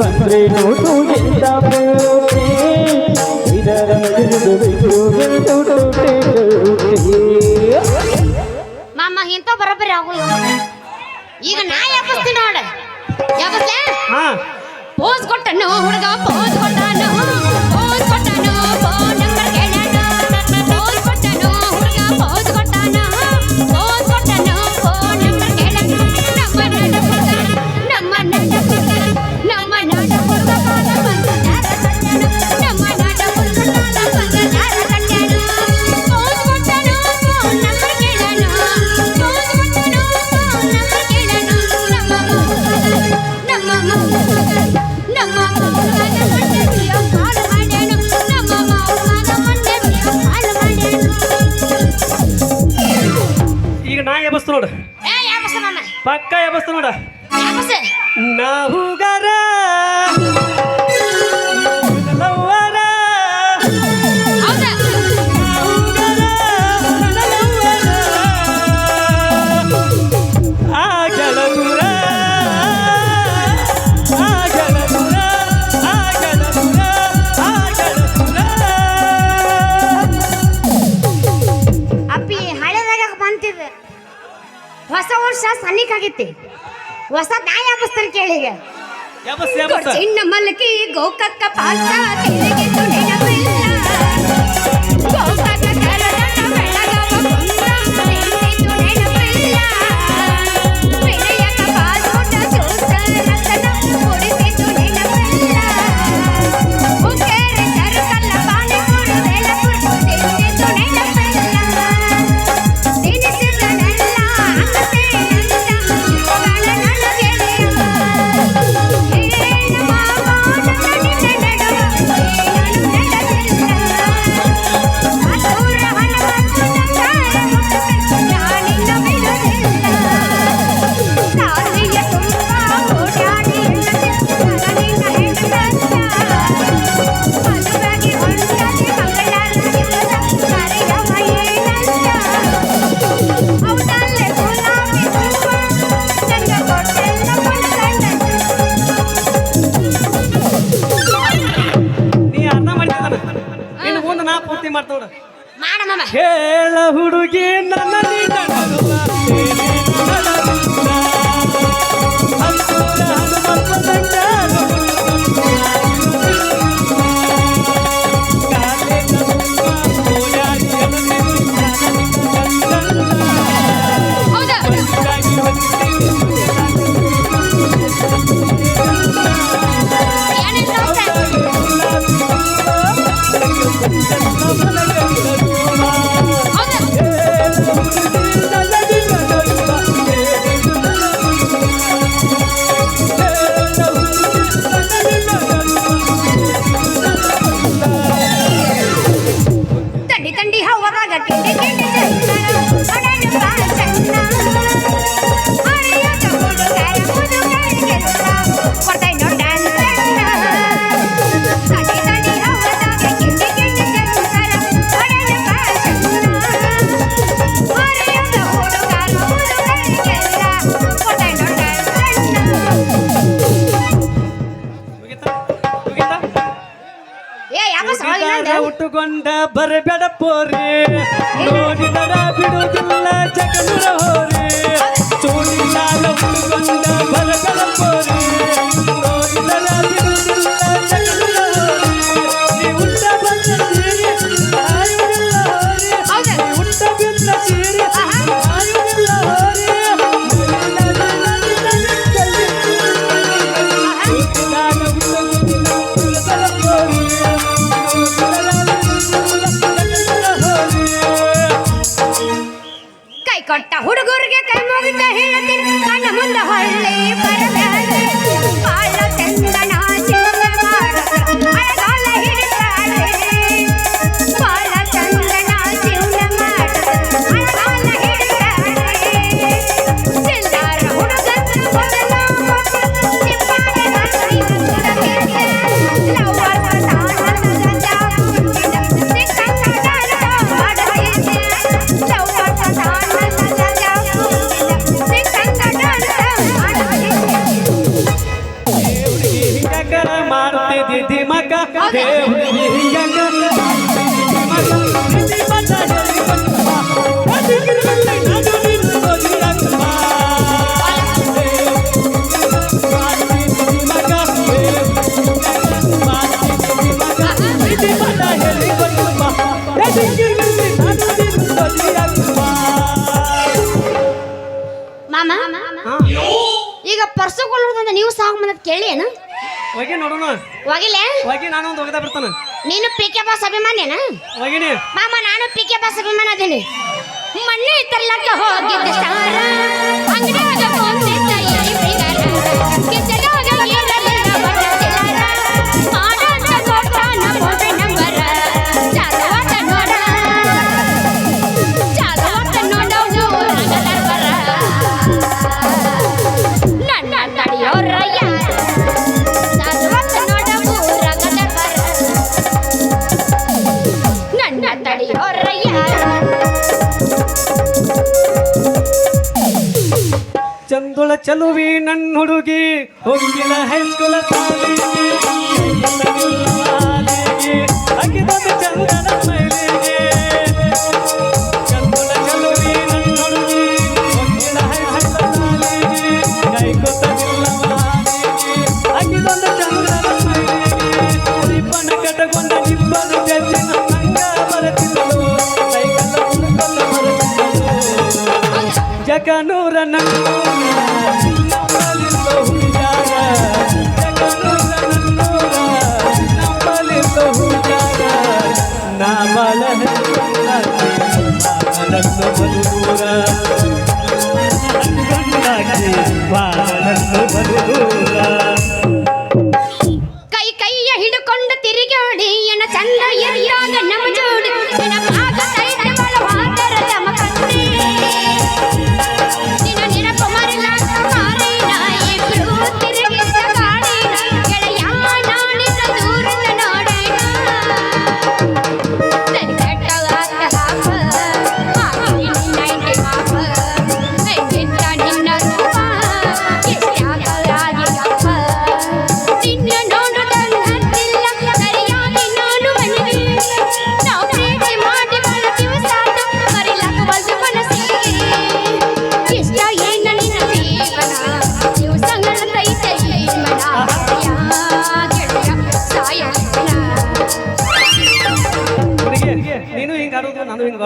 ಬಂದ್ರೆ ನೋಡು ಇದರ ಮಾಮ ಇಂತ ಬರಬರಿ ಆಗು ಈಗ ನಾ ಯಾಕಿಸ್ತೀನಿ ನೋಡ? ಯಾಕೆ ಪೋಸ್ ಕೊಟ್ಟನು ಹುಡುಗ ಪೋಸ್ ಕೊಟ್ಟಾನು ನೋಡ. ನಾಹುಗರ ಅಪ್ಪಿ ಹಳೆದಾಗ ಬಂತಿದೆ ಹೊಸ ವರ್ಷ ಸನ್ನಿಕಾಗಿತ್ತೆ ಹೊಸ ನಾ ಯಾಪಿಸ್ತೀನಿ ಕೇಳಿಗೆ ಚಿನ್ನ ಮಲ್ಕಿ ಗೋಕಕ್ಕ ಪಾಲ್ಸ ತಿರುಗಿತು ನೆನಪ ಮುಟ್ಟುಕೊಂಡ ಬರಬೇಡ ಪೋರಿ ನೋಡಿದರ ಬಿಡುವುದಿಲ್ಲ ಜಗದರ ಹೋರಿ. ಚೂಡಿಲ್ಲ ಮುಟ್ಟುಕೊಂಡ ಬರಬೇಡ ಪೋರಿ ನೋಡಿದರ ಹೆಂಗರ ಮಾಡ್ತಿದ್ದಿ ದಿಮಕ ಮಾಮ ಈಗ ಪರ್ಸು ನೀವು ಸಾಕು ಮನದ್ ಕೇಳಿ ಏನು? ಹೋಗಿ ನೋಡೋಣ. ಹೋಗಿಲ್ಲ? ಹೋಗಿ ನಾನು ಒಂದು ಹೋಗದ ಬರ್ತಾನೆ. ನೀನು ಪಿ ಕೆ ಬಾಸ್ ಅಭಿಮಾನಿನ ಹೋಗಿನಿ ಮಾಮ ನಾನು ಪಿ ಕೆ ಬಾಸ್ ಅಭಿಮಾನ ಅದೀನಿ. ಮೊನ್ನೆ ತರ್ಲಕ್ಕ ಹೋಗಿದ್ದ ಸ್ಟಾರ ಅಂಗಡಿಯಾಗ ಕೊಂದಿದ್ದ ಚಲುವಿ ನನ್ನ ಹುಡುಗಿ ಹೋಗಿನ ಹೈಸ್ಕೂಲ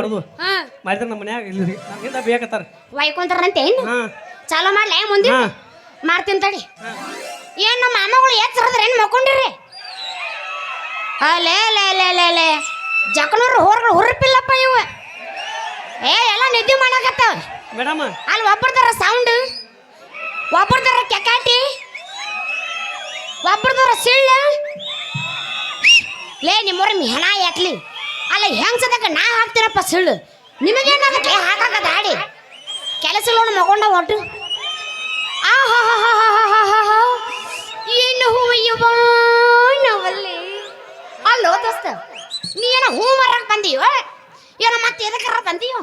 ಆಡೋದು ಹಾ. ಮಾಡಿದ್ರೆ ನಮ್ಮ ಮನ್ಯಾಗ ಇಲ್ಲಿ ನಮ್ಗಿಂತ ಬೇಕತ್ತಾರ. ವೈಕೊಂತಾರಂತೆ ಏನು? ಹಾ. ಚಾಲೋ ಮಾಡ್ಲೇ ಮುಂದೆ ಹಾ. ಮಾಡ್ತೀನಿ ತಡಿ. ಏನ್ ನಮ್ಮ ಮಾಮಗಳು ಎಚ್ಚರದ್ರ ಏನು ಮಕ್ಕೊಂಡಿರಿ ಅಲೇ ಲೇ ಲೇ ಲೇ ಲೇ ಜಕನೂರು ಹೊರ ಹುರ್ಪಿಲ್ಲಪ್ಪ ಇವು. ಏ ಎಲ್ಲ ನಿದ್ದೆ ಮಾಡಕತ್ತಾವ. ಮೇಡಮ್. ಅಲ್ಲಿ ಒಬ್ಬರದಾರ ಸೌಂಡ್ ಒಬ್ಬರದಾರ ಕೆಕಾಟಿ ಒಬ್ಬರದಾರ ಸಿಳ್ಳು. ಲೇ ನಿಮ್ಮವ್ರ ಹೆಣ ಯಾಕ್ಲಿ ಅಲ್ಲ, ಹೆಂಗ್ ಸದಕ ನಾ ಹಾಕ್ತೀರಪ್ಪ ಸುಳ್ಳು? ನಿಮಗೇನಾಗತ್ತೆ? ಹಾಕಾಕ ದಾಡಿ. ಕೆಲಸ ಲೋನ್ ಮಗೊಂಡ ಒಟ್ಟು. ಹಾ ಏನು ಹೂವಯ್ಯವಲ್ಲಿ ಅಲ್ಲೋ ದೋಸ್ತ, ನೀ ಏನೋ ಹೂ ಮರಕ್ ಬಂದೀವ ಏನೋ ಮತ್ತೆ ಎದಕ್ಕಾರ ಬಂದೀವ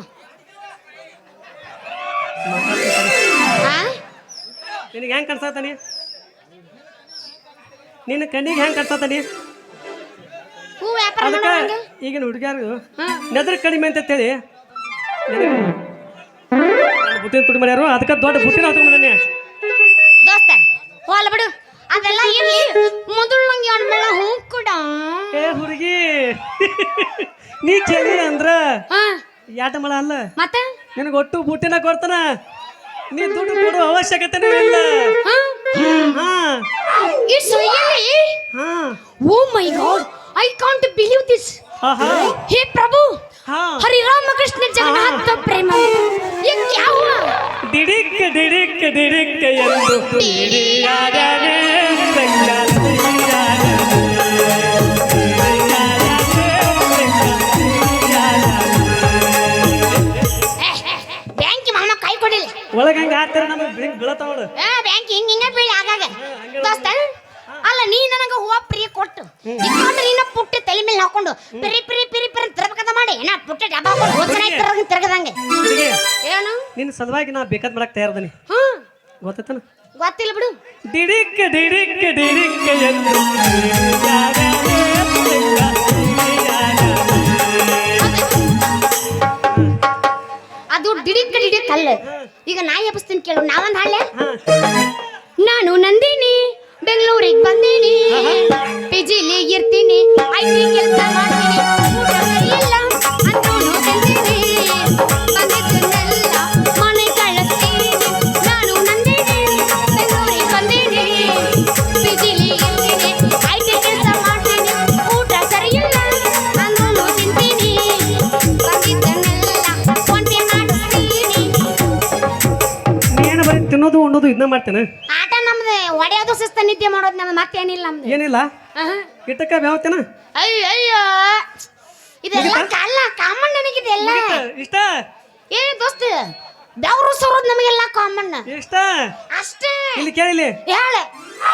ಆ? ನಿನಗೆ ಹೆಂಗೆ ಕನ್ಸತ್ತಾನಿ ನಿನ್ನ ಕಣ್ಣಿಗೆ ಹೆಂಗೆ ಕನ್ಸತ್ತಾನಿ ಹೂ ವ್ಯಾಪಾರ ಅದಕ್ಕೆ ಮಾಡೋಂಗ ಈಗಿನ ಹುಡುಗ್ಯಾರು ನೆದ್ರ ಕಡಿಮೆ ಅಂತ ಹೇಳಿ ಬುಟ್ಟಿನ ತುಡಿ ಮಾಡ್ಯಾರು ಅದಕ್ಕೆ ದೊಡ್ಡ ಬುಟ್ಟಿನ ಹತ್ಕೊಂಡ್ಬಂದಾನೆ ದೋಸ್ತ ಹೋಲ ಬಿಡು. ಅದೆಲ್ಲ ಇರ್ಲಿ. ಮೊದಲಂಗೆ ಮೇಲೆ ಹೂ ಕೂಡ. ಏ ಹುಡುಗಿ ನೀ ಚೆಲ್ಲಿ ಅಂದ್ರ ಹಾ. ಯಾಟ ಮಳ ಅಲ್ಲ? ಮತ್ತೆ? ನಿನಗೆ ಒಟ್ಟು ಬುಟ್ಟಿನ ಕೊಡ್ತಾನ. ನೀ ದುಡ್ಡು ಕೊಡೋ ಅವಶ್ಯಕತೆನೂ ಇಲ್ಲ. ಹಾ. ಹಾ. believe ದಿಸ್ ಹೇ ಪ್ರಭು ಹರಿರಾಮ ಕೃಷ್ಣ ಜಗನ್ನಾಥ ಪ್ರೇಮ. ಯಾವ? ದಿಡಿಕ್ಕ ದಿಡಿಕ್ಕ ದಿಡಿಕ್ಕ ಎಂದು ಹಿಡಿಯಾದರೆ ಬ್ಯಾಂಕಿ ಕೈ ಹಂಗ ಹಾಕ್ತಾರೆ ನಮಗೆ ಬ್ಯಾಂಕ್ ಬೀಳತ್ತಾವಳು ಬ್ಯಾಂಕ್ ಹಿಂಗ ಹಿಂಗ ಬೀಳಿ ಆಗಾಗ. ದೋಸ್ತ ಅಲ್ಲ ನೀ ನನಗ ಹೂವ ಪ್ರಿಯ ಕೊಟ್ಟು ಇಟ್ಕೊಂಡು ನೀನ ಪುಟ್ಟಿ ತಲೆ ಮೇಲೆ ಹಾಕೊಂಡು ಪಿರಿ ಪಿರಿ ಪಿರಿ ಪಿರಿ ತಿರಬೇಕಂತ ಮಾಡಿ. ನಾ ಪುಟ್ಟ ಡಬ್ಬ ಹಾಕೊಂಡು ಹೋಗ್ತಾನೆ ತಿರ್ಗ ತಿರ್ಗದಂಗೆ. ಏನು? ನಿನ್ನ ಸಲುವಾಗಿ ನಾ ಬೇಕಾದ್ ಮಾಡಕ್ಕೆ ತಯಾರದನಿ. ಹಾ ಗೊತ್ತಾಯ್ತಾನ ಗೊತ್ತಿಲ್ಲ ಬಿಡು. ಡಿಡಿಕ್ ಡಿಡಿಕ್ ಡಿಡಿಕ್ ಎಂದು ಅದು ಡಿಡಿಕ್ ಡಿಡಿಕ್ ಅಲ್ಲ ಈಗ ನಾ ಎಬ್ಬಿಸ್ತೀನಿ ಕೇಳು. ನಾವೊಂದು ಹಾಳೆ ನಾನು ನಂದಿನಿ. ಬೆಂಗಳೂರಿಗೆ ಬಂದೀನಿ. ಪಿಜಿಲಿ ಇರ್ತೀನಿ, ಐಟಿ ಕೆಲಸ ಮಾಡ್ತೀನಿ. ಊಟ ಸರಿ ಇಲ್ಲ ಅಂದ್ರೂನು ಮನೆ ನಾನು ಬೆಂಗಳೂರಿಗೆ ಐಟಿ ಕೆಲಸ ಮಾಡ್ತೀನಿ. ಊಟ ತಿನ್ನೋದು ಉಣ್ಣೋದು ಇದನ್ನ ಮಾಡ್ತೇನೆ. ನಿದ್ದೆ ಮಾಡೋದು ನಮ್ದು ಮತ್ತೇನಿಲ್ಲ ನಮ್ದು. ಏನಿಲ್ಲ? ಆಹಾ. ಇಟ್ಟಕ್ಕ ಬ್ಯಾವತ್ತೇನ ಅಯ್ಯೋ ಅಯ್ಯೋ ಇದೆಲ್ಲ ಕಲ್ಲ ಕಾಮನ್ ನನಗಿದೆಲ್ಲ ಇಷ್ಟ? ಏ ದೋಸ್ತ ಬೆವರು ಸೋರೋದು ನಮಗೆಲ್ಲ ಕಾಮನ್ ಇಷ್ಟ? ಅಷ್ಟೇ. ಇಲ್ಲಿ ಕೇಳಿಲಿ ಹೇಳ.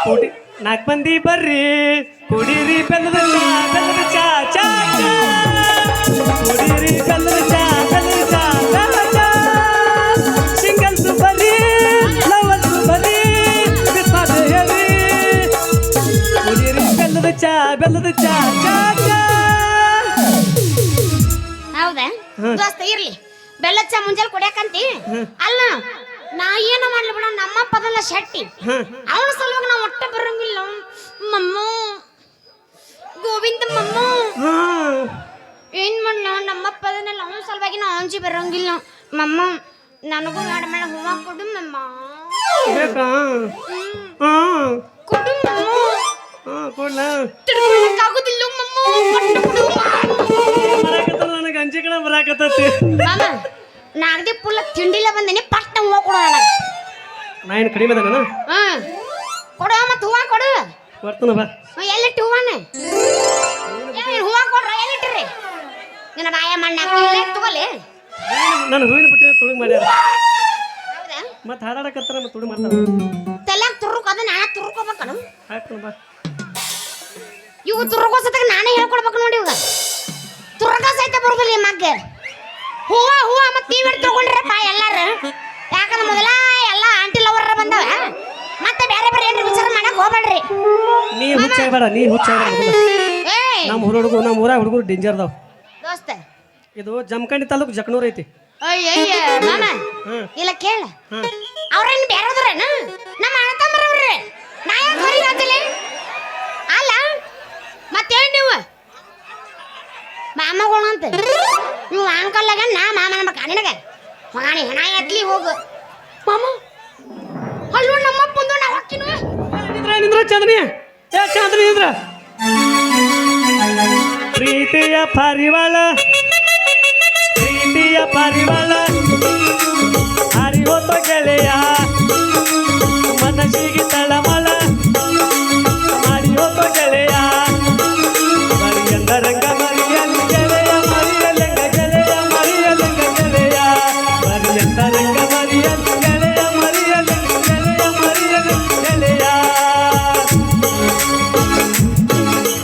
ಕುಡಿ ನಾಲ್ಕು ಮಂದಿ ಬರ್ರಿ. ಕುಡೀರಿ ಬೆಲ್ಲದ ಚಾ ಬೆಲ್ಲದ ಚಾ ಚಾ ಚಾ. ಕುಡೀರಿ ಬೆಲ್ಲದ ಚಾ ಬೆಲ್ಲದ ಚಾ. ಬೆಲ್ಲದ ಚಾ ಬೆಲ್ಲದ ಚಾ ಚಾ ಚಾ. ಹೌದಾ? ದೋಸ್ತ ಇರ್ಲಿ. ಬೆಲ್ಲ ಚಾ ಮುಂಜಾನೆ ಕುಡಿಯಕಂತಿ. ಅಲ್ಲ ನಾ ಏನ ಮಾಡ್ಲಿ ಬಿಡ ನಮ್ಮ ಪದಲ್ಲ ಶೆಟ್ಟಿ. ಅವನ ಸಲುವಾಗಿ ನಾವು ಒಟ್ಟ ಬರಂಗಿಲ್ಲ. ಮಮ್ಮ ಗೋವಿಂದ ಮಮ್ಮ. ಏನ್ ಮಾಡ್ಲ ನಮ್ಮ ಪದನಲ್ಲ ಅವನ ಸಲುವಾಗಿ ನಾವು ಅಂಜಿ ಬರಂಗಿಲ್ಲ. ಮಮ್ಮ ನನಗೂ ಮಾಡ ಮೇಡ ಹೂವ ಕೊಡು ಮಮ್ಮ. ಬೇಕಾ? ತಿಳ್ಕೊಳಕ್ಕಾಗೋದಿಲ್ಲ ಮಮ್ಮ. ಕೊಟ್ಟು ನನಗೆ ಅಂಜಿ ಕಡೆ ಬರಾಕತ್ತೈತಿ. ಮಾಮ ನಾಗದಿ ಪುಲ್ಲ ತಿಂಡಿಲ್ಲ ಬಂದೇನಿ ಪಟ್ಟ ಹೂವ ಕೊಡು ನನಗೆ. ನಾ ಏನು ಕಡಿಮೆ ಹ್ಮ್ ಕೊಡು ಮತ್ತೆ ಹೂವ ಕೊಡು. ಬರ್ತಾನ ಬಾ. ಹ್ಮ್, ಎಲ್ಲಿಟ್ಟು ಹೂವನ? ಏ, ಹೂವ ಕೊಡ್ರ ಎಲ್ಲಿಟ್ಟಿರಿ? ನಿನ್ನ ಬಾಯ ಮಣ್ಣ ಹಾಕಿ ತಗೋಲಿ ನಾನು ಹೂವಿನ ಬಟ್ಟೆ ತುಳುಗ್ ಮಾಡ್ಯಾರ. ಹೌದಾ? ಮತ್ತೆ ಹಾಡಾಡಕತ್ತಾರ ಮತ್ತೆ ತುಳು ಮಾಡ್ತಾರ. ತಲ್ಯಾಗ ತುರುಕ್ ಅದು ನಾನ ತುರ್ಕೋಬೇಕನು. ಹಾಕ್ತಾನ ಬಾ. ಇವು ತುರ್ಕೋ ಸತಾಗ ನಾನೇ ಹೇಳ್ಕೊಡ್ಬೇಕು ನೋಡಿ ಇವಾಗ. ದುರ್ಗಾ ಸಹಿತ ಬರುದಿಲ್ಲ ಈ ಮಗ್ಗೆ. ಹೂವ ಹೂವ ಮತ್ತೆ ನೀವ್ ತಗೊಂಡ್ರೆ ತಗೊಂಡ್ರಪ್ಪ ಎಲ್ಲಾರು? ಯಾಕಂದ್ರೆ ಮೊದಲ ಎಲ್ಲ ಆಂಟಿ ಲವರ್ ಬಂದವ. ಮತ್ತೆ ಬೇರೆ ಬೇರೆ ಏನ್ರಿ ವಿಚಾರ ಮಾಡಕ್ ಹೋಗ್ಬೇಡ್ರಿ. ನೀ ಹುಚ್ಚಾಗ್ಬೇಡ ನೀ ಹುಚ್ಚಾಗ್ಬೇಡ ಏಯ್! ನಮ್ಮ ಹುಡುಗರು ನಮ್ಮ ಊರಾಗ ಹುಡುಗರು ಡೇಂಜರ್ ಅದಾವ. ದೋಸ್ತ ಇದು ಜಮಖಂಡಿ ತಾಲೂಕು ಜಕನೂರ್ ಐತಿ. ಅಯ್ಯಯ್ಯ ಮಾಮ ಇಲ್ಲ ಕೇಳ. ಅವ್ರೇನ್ ಬೇರೆದ್ರೇನ ನಮ್ಮ ಅಣ್ಣ ತಮ್ಮರವ್ರೆ ನಾ ಯಾಕೆ ಹೊರಗೆ ಹಾಕಲಿ ಅಲ್ಲ ಮತ್ತೇನ್ ನೀವು ಮಾಮಗಳು ಅಂತ. ನೀವು ಅಂಕಲ್ಲಾಗ ನಾ ಮಾಮನ ಮಕ್ಕ ನಿನಗೆ. ಮಗನಿ ಹೆಣ ಎತ್ಲಿ ಹೋಗು. ಮಾಮ ಅಲ್ಲೂ ನಮ್ಮಪ್ಪ ಬಂದು ನಾ ಹೋಗ್ತೀನಿ. ನಿಂದ್ರ ನಿಂದ್ರ ಚಂದ್ರಿ ಏ ಚಂದ್ರಿ ನಿಂದ್ರ ಪ್ರೀತಿಯ ಪರಿವಾಳ